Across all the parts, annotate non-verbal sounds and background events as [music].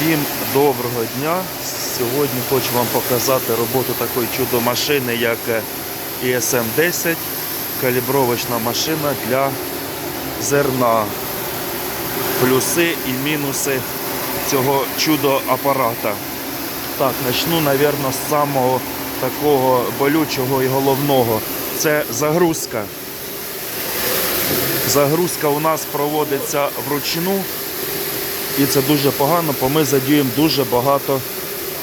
Всім доброго дня. Сьогодні хочу вам показати роботу такої чудо-машини, як ESM 10 калібровочна машина для зерна. Плюси і мінуси цього чудо-апарата. Так, почну, мабуть, з самого такого болючого і головного. Це загрузка. Загрузка у нас проводиться вручну. І це дуже погано, бо ми задіємо дуже багато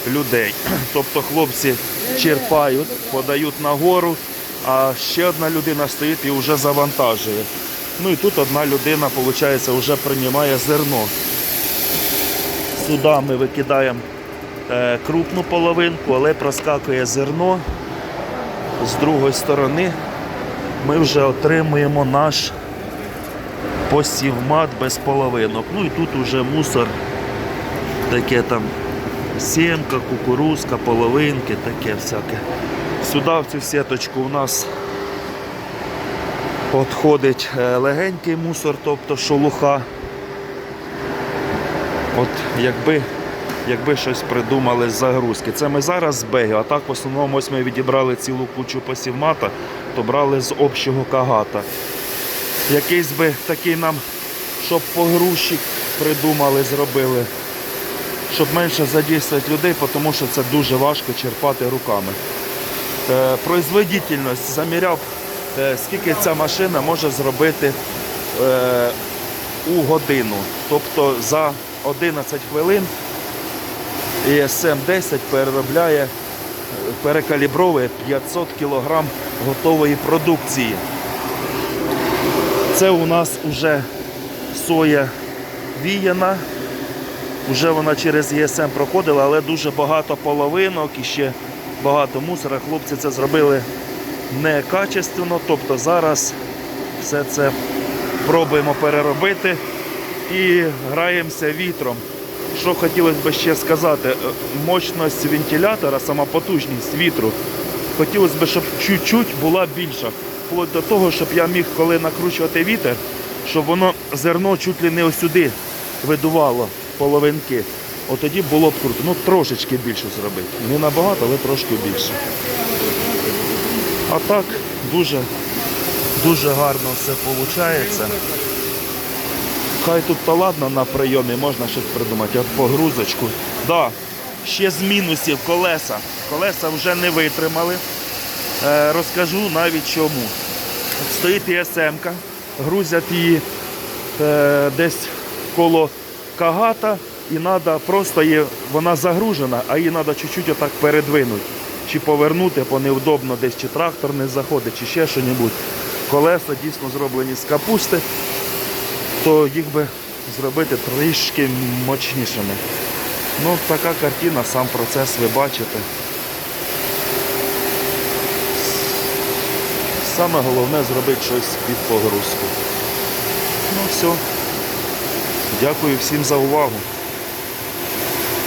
людей. [clears throat] Тобто хлопці черпають, подають нагору, а ще одна людина стоїть і вже завантажує. Ну і тут одна людина, виходить, вже приймає зерно. Сюди ми викидаємо е, крупну половинку, але проскакує зерно. З другої сторони ми вже отримуємо наш посівмат без половинок. Ну і тут уже мусор, таке там сімка, кукурузка, половинки, таке всяке. Сюди в цю сіточку у нас підходить е, легенький мусор, тобто шелуха. От якби, якби щось придумали з загрузки. Це ми зараз з беги, а так в основному ось ми відібрали цілу кучу посівмата, то брали з общого кагата якийсь би такий нам, щоб погрузчик придумали, зробили, щоб менше задійствувати людей, тому що це дуже важко черпати руками. Е, производительність заміряв, е, скільки ця машина може зробити е, у годину. Тобто за 11 хвилин ESM 10 переробляє, е, перекалібровує 500 кг готової продукції. Це у нас вже соя віяна. Вже вона через ЄСМ проходила, але дуже багато половинок і ще багато мусора. Хлопці це зробили некачественно. Тобто зараз все це пробуємо переробити і граємося вітром. Що хотілося б ще сказати, е, мощність вентилятора, сама потужність вітру, хотілося б, щоб чуть-чуть була більша вплоть до того, щоб я міг, коли накручувати вітер, щоб воно зерно чуть ли не ось сюди видувало половинки. От тоді було б круто. Ну трошечки більше зробити. Не набагато, але трошки більше. А так дуже, дуже гарно все виходить. Хай тут то ладно на прийомі, можна щось придумати. От погрузочку. Да, ще з мінусів колеса. Колеса вже не витримали. Е, розкажу навіть чому. Стоїть ЄСМ-ка, грузять її е, десь коло кагата і треба просто є, вона загружена, а її треба чуть-чуть отак передвинути. Чи повернути, бо невдобно десь чи трактор не заходить, чи ще щось. Колеса дійсно зроблені з капусти, то їх би зробити трішки мощнішими. Ну, така картина, сам процес ви бачите. Саме головне зробити щось під погрузку. Ну все. Дякую всім за увагу.